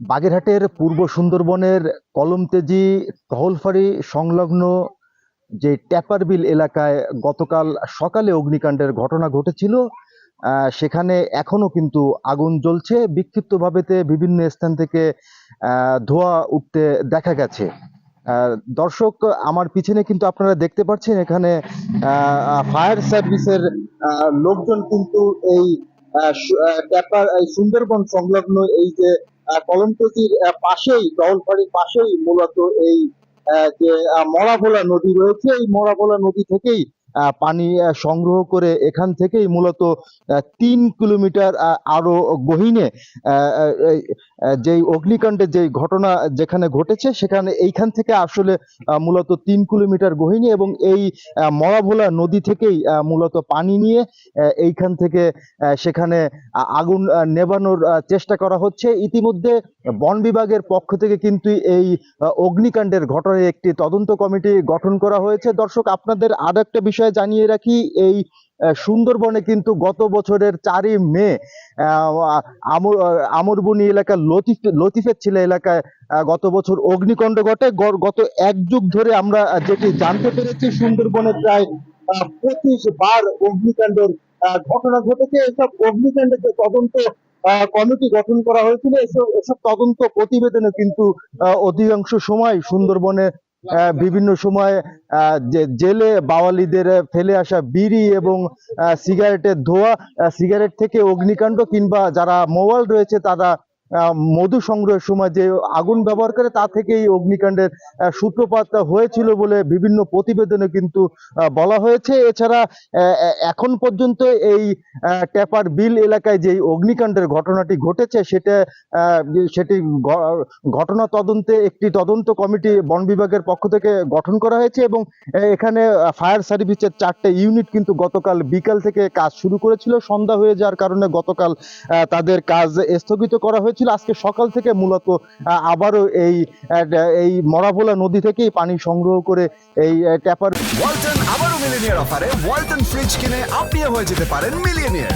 বাগেরহাটের পূর্ব সুন্দরবনের কলমতেজি টহলফারি সংলগ্ন যে ট্যাপারবিল এলাকায় গতকাল সকালে অগ্নিকাণ্ডের ঘটনা ঘটেছিল সেখানে এখনও কিন্তু আগুন জ্বলছে। বিক্ষিপ্তভাবেতে বিভিন্ন স্থান থেকে ধোঁয়া উঠতে দেখা গেছে। দর্শক, আমার পিছনে কিন্তু আপনারা দেখতে পাচ্ছেন এখানে ফায়ার সার্ভিসের লোকজন কিন্তু এই সুন্দরবন সংলগ্ন এই যে আহ, পাশেই দহলপাড়ির পাশেই মূলত এই যে মরাভোলা নদী রয়েছে। এই মরাভোলা নদী থেকেই পানি সংগ্রহ করে এখান থেকেই মূলত তিন কিলোমিটার আহ, আরও গহীনে যেই অগ্নিকাণ্ডের যেই ঘটনা যেখানে ঘটেছে সেখানে এইখান থেকে আসলে মূলত তিন কিলোমিটার গহীনে এবং এই মরাভোলা নদী থেকেই মূলত পানি নিয়ে এইখান থেকে সেখানে আগুন নেভানোর চেষ্টা করা হচ্ছে। ইতিমধ্যে বন বিভাগের পক্ষ থেকে কিন্তু এই অগ্নিকাণ্ডের ঘটনায় একটি তদন্ত কমিটি গঠন করা হয়েছে। দর্শক, আপনাদের আর একটা বিষয় জানিয়ে রাখি, এই সুন্দরবনে কিন্তু গত বছরের চারই মে আমর আমরবনি এলাকার লতিফ, লতিফের ছেলে এলাকায় গত বছর অগ্নিকাণ্ড ঘটে। গত এক যুগ ধরে আমরা যেটি জানতে পেরেছি, সুন্দরবনে প্রায় পঁচিশ বার অগ্নিকাণ্ডের ঘটনা ঘটেছে। এসব অগ্নিকাণ্ডের যে তদন্ত কমিটি গঠন করা হয়েছিল। এসব এসব তদন্ত প্রতিবেদনে কিন্তু অধিকাংশ সময় সুন্দরবনে বিভিন্ন সময় যে জেলে বাওয়ালিদের ফেলে আসা বিড়ি এবং সিগারেটের ধোয়া সিগারেট থেকে অগ্নিকাণ্ড কিংবা যারা মোবাইল রয়েছে তারা মধু সংগ্রহের সময় যে আগুন ব্যবহার করে, তা থেকে এই অগ্নিকাণ্ডের সূত্রপাত হয়েছিল বলে বিভিন্ন প্রতিবেদনে কিন্তু বলা হয়েছে। এছাড়া এখন পর্যন্ত এই ট্যাপার বিল এলাকায় যে অগ্নিকাণ্ডের ঘটনাটি ঘটেছে, সেটা সেটি ঘটনা তদন্তে একটি তদন্ত কমিটি বন বিভাগের পক্ষ থেকে গঠন করা হয়েছে এবং এখানে ফায়ার সার্ভিসের চারটে ইউনিট কিন্তু গতকাল বিকাল থেকে কাজ শুরু করেছিল। সন্ধ্যা হয়ে যাওয়ার কারণে গতকাল তাদের কাজ স্থগিত করা হয়েছিল আজকে সকাল থেকে মূলত আবারও এই এই মরাভোলা নদী থেকেই পানি সংগ্রহ করে এই ট্যাপার ওয়ালটন আবারও মিলিনিয়ার অফারে ওয়ালটন ফ্রিজ কিনে আপনিও হয়ে যেতে পারেন মিলিয়নিয়ার।